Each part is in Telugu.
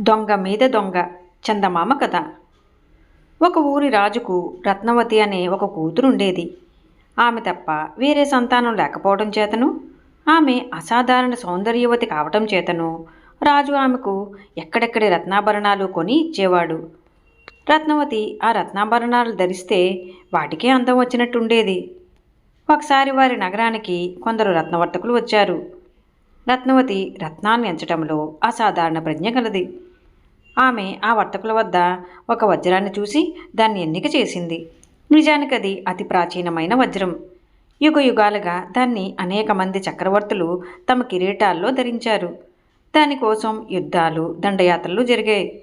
దొంగ మీద దొంగ చందమామ కథ. ఒక ఊరి రాజుకు రత్నవతి అనే ఒక కూతురు ఉండేది ఆమె తప్ప వేరే సంతానం లేకపోవడం చేతను ఆమె అసాధారణ సౌందర్యవతి కావటం చేతను రాజు ఆమెకు ఎక్కడెక్కడి రత్నాభరణాలు కొని ఇచ్చేవాడు. రత్నవతి ఆ రత్నాభరణాలు ధరిస్తే వాటికే అందం వచ్చినట్టుండేది. ఒకసారి వారి నగరానికి కొందరు రత్నవర్తకులు వచ్చారు. రత్నవతి రత్నాన్ని ఎంచటంలో అసాధారణ ప్రజ్ఞ కలది. ఆమె ఆ వర్తకుల వద్ద ఒక వజ్రాన్ని చూసి దాన్ని ఎన్నిక చేసింది. నిజానికి అది అతి ప్రాచీనమైన వజ్రం. యుగ యుగాలుగా దాన్ని అనేక మంది చక్రవర్తులు తమ కిరీటాల్లో ధరించారు. దానికోసం యుద్ధాలు దండయాత్రలు జరిగాయి.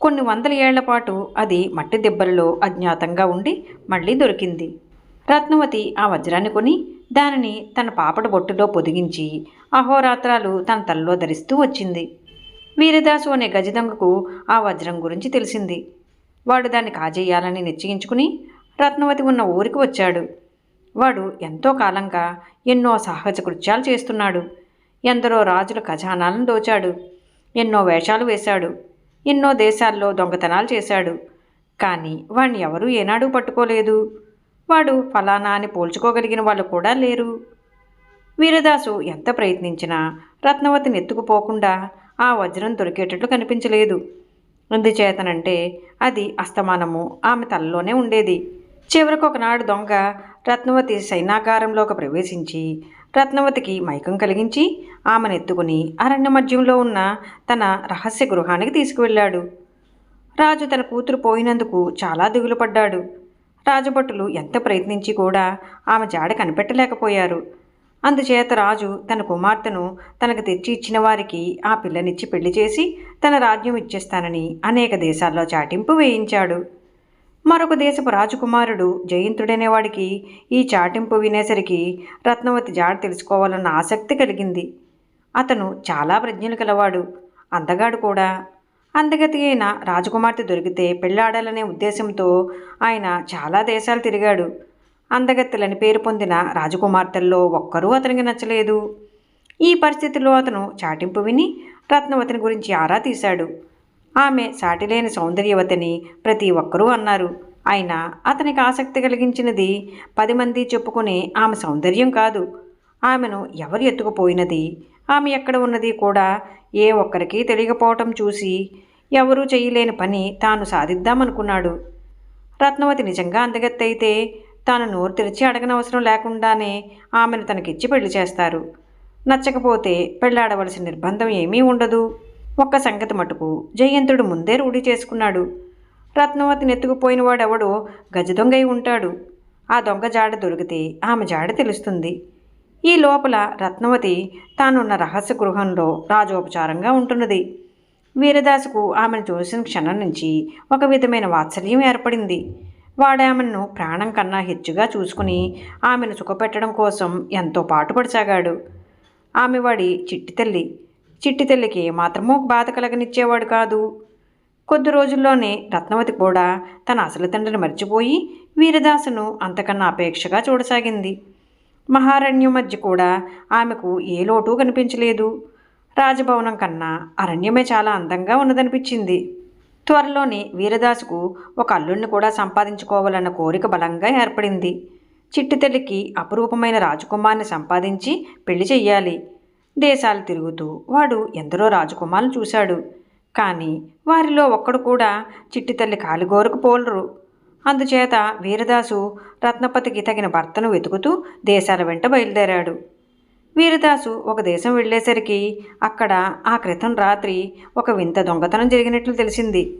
కొన్ని వందల ఏళ్ళ పాటు అది మట్టి దెబ్బలలో అజ్ఞాతంగా ఉండి మళ్ళీ దొరికింది. రత్నవతి ఆ వజ్రాన్ని కొని దానిని తన పాపడ బొట్టులో పొదిగించి అహోరాత్రాలు తన తలలో ధరిస్తూ వచ్చింది. వీరదాసు అనే గజదొంగకు ఆ వజ్రం గురించి తెలిసింది. వాడు దాన్ని కాజేయాలని నిశ్చయించుకుని రత్నవతి ఉన్న ఊరికి వచ్చాడు. వాడు ఎంతో కాలంగా ఎన్నో సాహస కృత్యాలు చేస్తున్నాడు. ఎందరో రాజుల ఖజానాలను దోచాడు. ఎన్నో వేషాలు వేశాడు. ఎన్నో దేశాల్లో దొంగతనాలు చేశాడు. కానీ వాణ్ణి ఎవరూ ఏనాడు పట్టుకోలేదు. వాడు ఫలానా అని పోల్చుకోగలిగిన వాళ్ళు కూడా లేరు. వీరదాసు ఎంత ప్రయత్నించినా రత్నవతిని ఎత్తుకుపోకుండా ఆ వజ్రం దొరికేటట్లు కనిపించలేదు. ఎందుచేతనంటే అది అస్తమానము. ఆమె తలలోనే ఉండేది. చివరకు ఒకనాడు దొంగ రత్నవతి సైనాగారంలోకి ప్రవేశించి రత్నవతికి మైకం కలిగించి ఆమెను ఎత్తుకుని అరణ్య మధ్యంలో ఉన్న తన రహస్య గృహానికి తీసుకువెళ్ళాడు. రాజు తన కూతురు పోయినందుకు చాలా దిగులు పడ్డాడు రాజభటులు ఎంత ప్రయత్నించి కూడా ఆమె జాడ కనిపెట్టలేకపోయారు. అందుచేత రాజు తన కుమార్తెను తనకు తెచ్చి ఇచ్చిన వారికి ఆ పిల్లనిచ్చి పెళ్ళి చేసి తన రాజ్యం ఇచ్చేస్తానని అనేక దేశాల్లో చాటింపు వేయించాడు. మరొక దేశపు రాజకుమారుడు జయంతుడనేవాడికి ఈ చాటింపు వినేసరికి రత్నవతి జాడ తెలుసుకోవాలన్న ఆసక్తి కలిగింది. అతను చాలా ప్రజ్ఞలు కలవాడు అందగాడు కూడా. అందగతి అయిన రాజకుమార్తె దొరికితే పెళ్ళాడాలనే ఉద్దేశంతో ఆయన చాలా దేశాలు తిరిగాడు. అందగత్తెలని పేరు పొందిన రాజకుమార్తెల్లో ఒక్కరూ అతనికి నచ్చలేదు. ఈ పరిస్థితిలో అతను చాటింపు విని రత్నవతిని గురించి ఆరా తీశాడు. ఆమె సాటిలేని సౌందర్యవతిని ప్రతి ఒక్కరూ అన్నారు. అయినా అతనికి ఆసక్తి కలిగించినది పది మంది చెప్పుకునే ఆమె సౌందర్యం కాదు. ఆమెను ఎవరు ఎత్తుకుపోయినది? ఆమె ఎక్కడ ఉన్నది కూడా ఏ ఒక్కరికి తెలియకపోవటం చూసి ఎవరూ చేయలేని పని తాను సాధిద్దామనుకున్నాడు. రత్నవతి నిజంగా అందగత్తైతే తాను నోరు తెరిచి అడగనవసరం లేకుండానే ఆమెను తనకిచ్చి పెళ్ళి చేస్తారు. నచ్చకపోతే పెళ్ళాడవలసిన నిర్బంధం ఏమీ ఉండదు. ఒక్క సంగతి మటుకు జయంతుడు ముందే రూఢి చేసుకున్నాడు. రత్నవతి నెత్తుకుపోయిన వాడెవడో గజ దొంగై ఉంటాడు. ఆ దొంగ జాడ దొరికితే ఆమె జాడ తెలుస్తుంది. ఈ లోపల రత్నవతి తానున్న రహస్య గృహంలో రాజోపచారంగా ఉంటున్నది. వీరదాసుకు ఆమెను చూసిన క్షణం నుంచి ఒక విధమైన వాత్సల్యం ఏర్పడింది. వాడామెను ప్రాణం కన్నా హెచ్చుగా చూసుకుని ఆమెను సుఖపెట్టడం కోసం ఎంతో పాటుపడసాగాడు ఆమె వాడి చిట్టి తల్లి. చిట్టి తల్లికి మాత్రమూ బాధ కలగనిచ్చేవాడు కాదు. కొద్ది రోజుల్లోనే రత్నవతి కూడా తన అసలు తండ్రిని మర్చిపోయి వీరదాసును అంతకన్నా అపేక్షగా చూడసాగింది. మహారణ్యం మధ్య కూడా ఆమెకు ఏ లోటు కనిపించలేదు. రాజభవనం కన్నా అరణ్యమే చాలా అందంగా ఉన్నదనిపించింది. త్వరలోనే వీరదాసుకు ఒక అల్లుడిని కూడా సంపాదించుకోవాలన్న కోరిక బలంగా ఏర్పడింది. చిట్టి తల్లికి అపురూపమైన రాజకుమార్ని సంపాదించి పెళ్ళి చెయ్యాలి. దేశాలు తిరుగుతూ వాడు ఎందరో రాజకుమారులు చూశాడు. కానీ వారిలో ఒక్కడు కూడా చిట్టి తల్లి కాలిగోరకు పోలరు. అందుచేత వీరదాసు రత్నపతికి తగిన భర్తను వెతుకుతూ దేశాల వెంట బయలుదేరాడు. వీరదాసు ఒక దేశం వెళ్ళేసరికి అక్కడ ఆ క్రితం రాత్రి ఒక వింత దొంగతనం జరిగినట్లు తెలిసింది.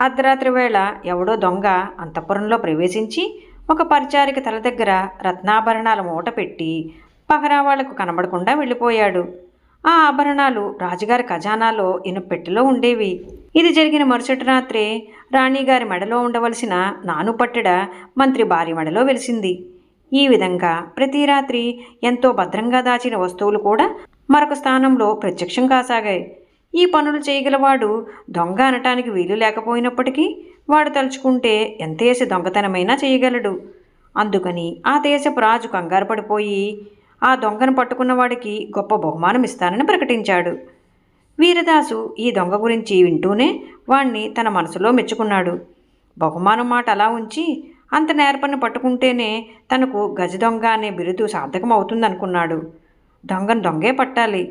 అర్ధరాత్రి వేళ ఎవడో దొంగ అంతఃపురంలో ప్రవేశించి ఒక పరిచారిక తల దగ్గర రత్నాభరణాల మూట పెట్టి పహరా వాళ్ళకు కనబడకుండా వెళ్ళిపోయాడు. ఆ ఆభరణాలు రాజుగారి ఖజానాలో ఇనుపెట్టెలో ఉండేవి. ఇది జరిగిన మరుసటి రాత్రే రాణిగారి మెడలో ఉండవలసిన నానుపట్టెడ మంత్రి భార్య మెడలో వెలిసింది. ఈ విధంగా ప్రతి రాత్రి ఎంతో భద్రంగా దాచిన వస్తువులు కూడా మరొక స్థానంలో ప్రత్యక్షం కాసాగాయి ఈ పనులు చేయగలవాడు దొంగ అనటానికి వీలు లేకపోయినప్పటికీ వాడు తలుచుకుంటే ఎంతేసి దొంగతనమైనా చేయగలడు. అందుకని ఆ దేశపు రాజు కంగారు పడిపోయి ఆ దొంగను పట్టుకున్న వాడికి గొప్ప బహుమానం ఇస్తానని ప్రకటించాడు. వీరదాసు ఈ దొంగ గురించి వింటూనే వాణ్ణి తన మనసులో మెచ్చుకున్నాడు. బహుమానం మాట అలా ఉంచి అంత నేర్పని పట్టుకుంటేనే తనకు గజ దొంగ అనే బిరుదు సార్థకం అవుతుందనుకున్నాడు దొంగను దొంగే పట్టాలి.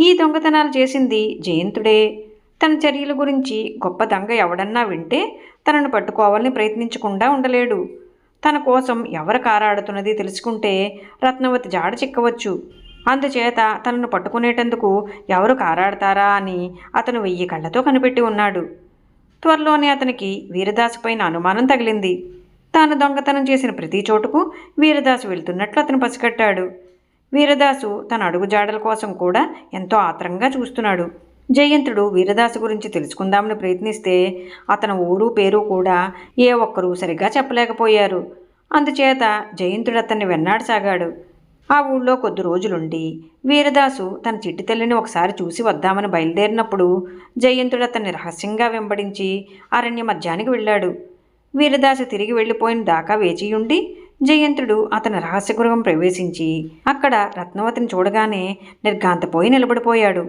ఈ దొంగతనాలు చేసింది జయంతుడే. తన చర్యల గురించి గొప్ప దొంగ ఎవడన్నా వింటే తనను పట్టుకోవాలని ప్రయత్నించకుండా ఉండలేడు. తన కోసం ఎవరు కారాడుతున్నది తెలుసుకుంటే రత్నవతి జాడ చిక్కవచ్చు. అందుచేత తనను పట్టుకునేటందుకు ఎవరు కారాడతారా అని అతను వెయ్యి కళ్ళతో కనిపెట్టి ఉన్నాడు. త్వరలోనే అతనికి వీరదాసు పైన అనుమానం తగిలింది. తాను దొంగతనం చేసిన ప్రతి చోటుకు వీరదాసు వెళ్తున్నట్లు అతను పసిగట్టాడు. వీరదాసు తన అడుగుజాడల కోసం కూడా ఎంతో ఆత్రంగా చూస్తున్నాడు. జయంతుడు వీరదాసు గురించి తెలుసుకుందామని ప్రయత్నిస్తే అతని ఊరు పేరు కూడా ఏ ఒక్కరూ సరిగ్గా చెప్పలేకపోయారు. అందుచేత జయంతుడు అతన్ని వెన్నాడసాగాడు ఆ ఊళ్ళో కొద్ది రోజులుండి వీరదాసు తన చిట్టి తల్లిని ఒకసారి చూసి వద్దామని బయలుదేరినప్పుడు జయంతుడు అతన్ని రహస్యంగా వెంబడించి అరణ్య మధ్యానికి వెళ్ళాడు. వీరదాస తిరిగి వెళ్ళిపోయిన దాకా వేచియుండి జయంతుడు అతని రహస్యగృహం ప్రవేశించి అక్కడ రత్నవతిని చూడగానే నిర్ఘాంతపోయి నిలబడిపోయాడు.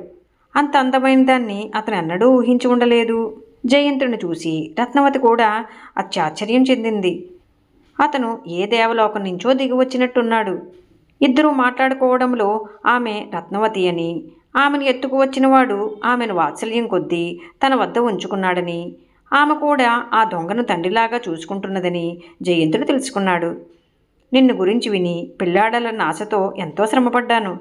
అంత అందమైన దాన్ని అతను ఎన్నడూ ఊహించి ఉండలేదు. జయంతుడిని చూసి రత్నవతి కూడా అత్యాశ్చర్యం చెందింది. అతను ఏ దేవలోకం నుంచో దిగివచ్చినట్టున్నాడు ఇద్దరూ మాట్లాడుకోవడంలో ఆమె రత్నవతి అని ఆమెను ఎత్తుకు వచ్చినవాడు ఆమెను వాత్సల్యం కొద్దీ తన వద్ద ఉంచుకున్నాడని ఆమె కూడా ఆ దొంగను తండ్రిలాగా చూసుకుంటున్నదని జయంతుడు తెలుసుకున్నాడు. నిన్ను గురించి విని పిల్లాడాలన్న ఆశతో ఎంతో శ్రమపడ్డాను.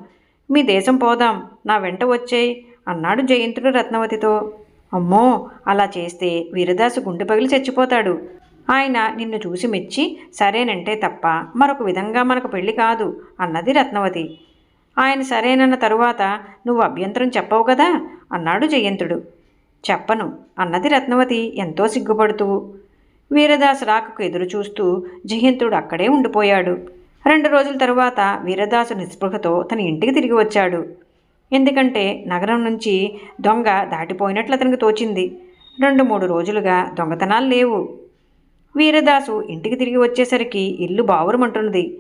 మీ దేశం పోదాం నా వెంట వచ్చేయ్ అన్నాడు జయంతుడు రత్నవతితో. అమ్మో అలా చేస్తే వీరదాసు గుండె పగిలి చచ్చిపోతాడు. ఆయన నిన్ను చూసి మెచ్చి సరేనంటే తప్ప మరొక విధంగా మనకు పెళ్ళి కాదు అన్నది రత్నవతి. ఆయన సరేనన్న తరువాత నువ్వు అభ్యంతరం చెప్పవు కదా అన్నాడు జయంతుడు. చెప్పను అన్నది రత్నవతి ఎంతో సిగ్గుపడుతూ. వీరదాసు రాకకు ఎదురు చూస్తూ జయంతుడు అక్కడే ఉండిపోయాడు. రెండు రోజుల తరువాత వీరదాసు నిస్పృహతో తన ఇంటికి తిరిగి వచ్చాడు. ఎందుకంటే నగరం నుంచి దొంగ దాటిపోయినట్లు అతనికి తోచింది. రెండు మూడు రోజులుగా దొంగతనాలు లేవు. వీరదాసు ఇంటికి తిరిగి వచ్చేసరికి ఇల్లు బావురమంటున్నది.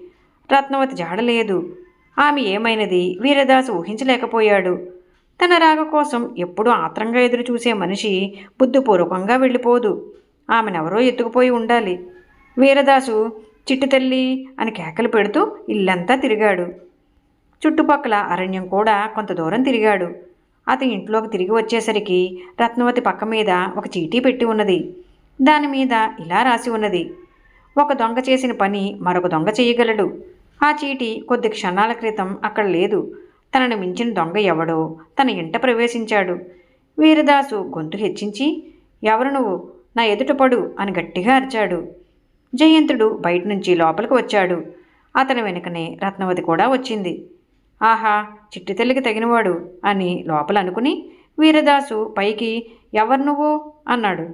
రత్నవతి జాడలేదు. ఆమె ఏమైనది వీరదాసు ఊహించలేకపోయాడు. తన రాక కోసం ఎప్పుడూ ఆత్రంగా ఎదురు చూసే మనిషి బుద్ధిపూర్వకంగా వెళ్ళిపోదు. ఆమెనెవరో ఎత్తుకుపోయి ఉండాలి. వీరదాసు చిట్టు తల్లి అని కేకలు పెడుతూ ఇల్లంతా తిరిగాడు. చుట్టుపక్కల అరణ్యం కూడా కొంత దూరం తిరిగాడు. అతని ఇంట్లోకి తిరిగి వచ్చేసరికి రత్నవతి పక్క మీద ఒక చీటీ పెట్టి ఉన్నది. దాని మీద ఇలా రాసి ఉన్నది. ఒక దొంగ చేసిన పని మరొక దొంగ చేయగలడు. ఆ చీటీ కొద్ది క్షణాల క్రితం అక్కడ లేదు. తనను మించిన దొంగ ఎవడో తన ఇంట ప్రవేశించాడు. వీరదాసు గొంతు హెచ్చించి ఎవరు నువ్వు? నా ఎదుట పడు అని గట్టిగా అరిచాడు. జయంతుడు బయట నుంచి లోపలికి వచ్చాడు. అతని వెనుకనే రత్నవతి కూడా వచ్చింది. ఆహా చిట్టి తల్లికి తగినవాడు అని లోపల అనుకుని వీరదాసు పైకి ఎవరు నువ్వు అన్నాడు.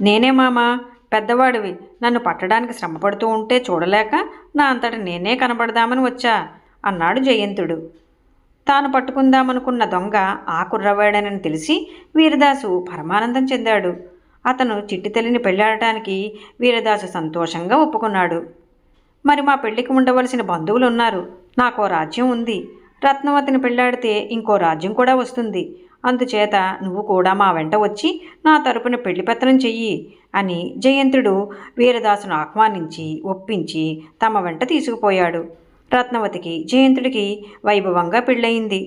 నేనే మామా పెద్దవాడివి. నన్ను పట్టడానికి శ్రమపడుతూ ఉంటే చూడలేక నా అంతట నేనే కనబడదామని వచ్చా అన్నాడు జయంతుడు. తాను పట్టుకుందామనుకున్న దొంగ ఆ కుర్రవాడనని తెలిసి వీరదాసు పరమానందం చెందాడు. అతను చిట్టి తల్లిని పెళ్ళాడటానికి వీరదాసు సంతోషంగా ఒప్పుకున్నాడు. మరి మా పెళ్ళికి ఉండవలసిన బంధువులు ఉన్నారు నాకో రాజ్యం ఉంది. రత్నవతిని పెళ్ళాడితే ఇంకో రాజ్యం కూడా వస్తుంది. అందుచేత నువ్వు కూడా మా వెంట వచ్చి నా తరపున పెళ్ళి పెత్తనం చెయ్యి అని జయంతుడు వీరదాసును ఆహ్వానించి ఒప్పించి తమ వెంట తీసుకుపోయాడు. రత్నవతికి జయంతుడికి వైభవంగా పెళ్ళయింది.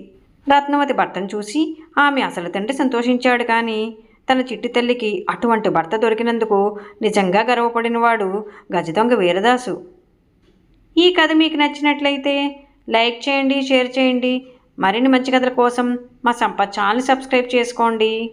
రత్నవతి భర్తను చూసి ఆమె అసలు తండ్రి సంతోషించాడు కానీ తన చిట్టి తల్లికి అటువంటి భర్త దొరికినందుకు నిజంగా గర్వపడినవాడు గజదొంగ వీరదాసు. ఈ కథ మీకు నచ్చినట్లయితే లైక్ చేయండి షేర్ చేయండి. మరిన్ని మంచి కథల కోసం మా సంపత్ ఛానల్ సబ్స్క్రైబ్ చేసుకోండి.